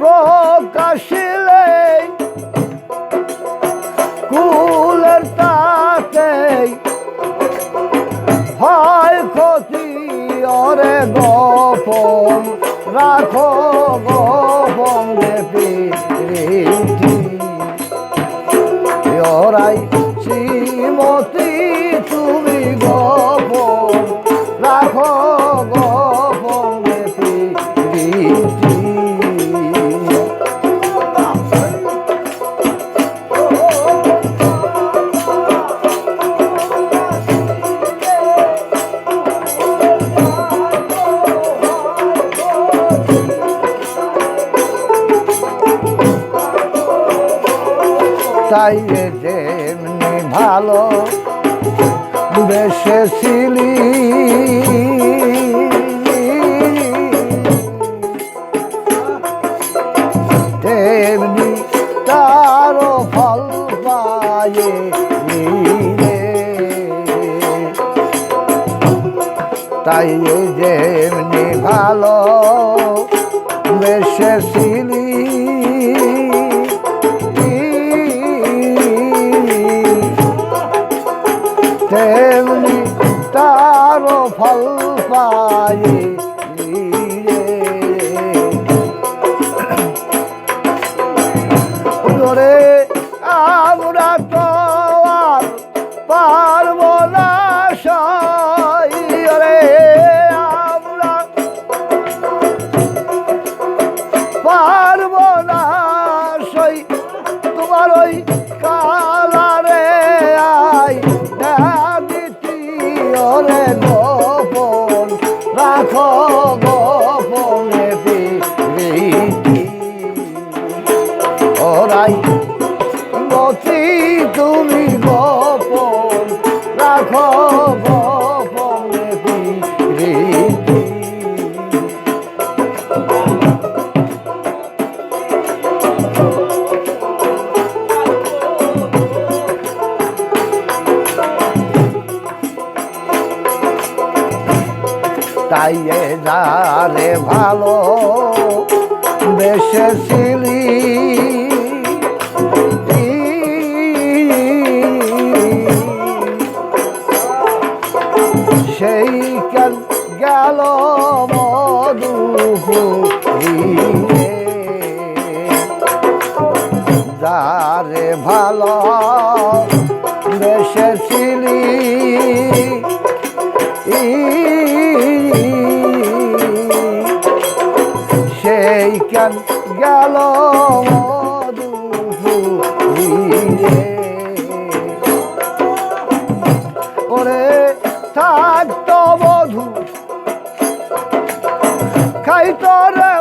প্রকাশিলে কুলের তাতে হয় ক্ষতি। অরে গোপন রাখো গোপন প্রীতি ওরাই শ্রীমতী এ যেমনি ভালো বেসেছিলি। তেমনি তারও ফল পায়ে তাই যেমনি ভালো বেসেছিলি। ধরে আমরা তো আর পারব না রে আমরা পারব না সই। তোমার ওই কালারে আই দিতি ওরে গোপন রাখো রাখো গোপনে প্রীতি তাই এ যারে ভালো সেই যারে ভালো বেসেছিলি সেই কেন গেল। ওরে থাকতো মধু খাইতো রে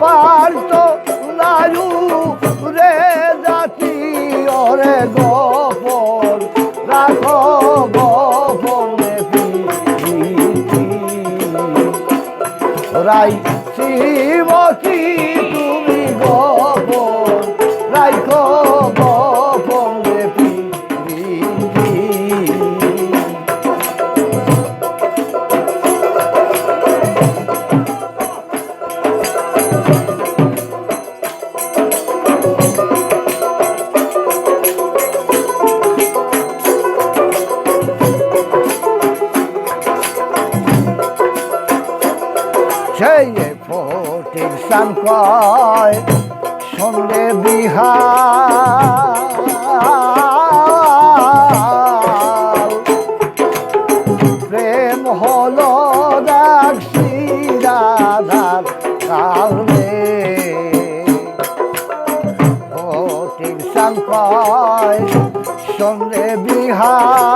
পারতো নারু রে জাতি ওরে গোপন রাখো গোপন রাই শ্রীমতী তুমি গোপন? সান কয় সন্ধে বিহার প্রেম হলো সান কয় সন্ধে বিহার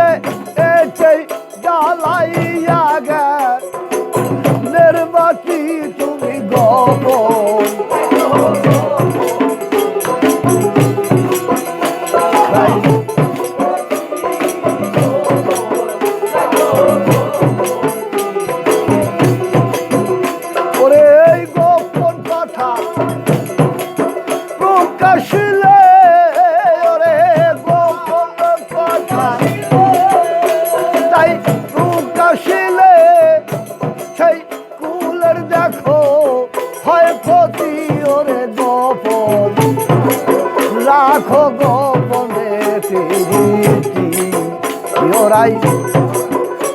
ওরাই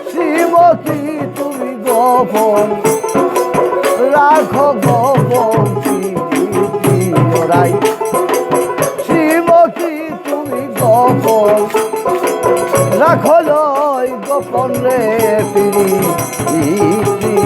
শ্রীমতী তুমি গোপন রাখো গোপন ওরাই শ্রীমতী তুমি গোপন রাখো গোপন রে প্রীতি।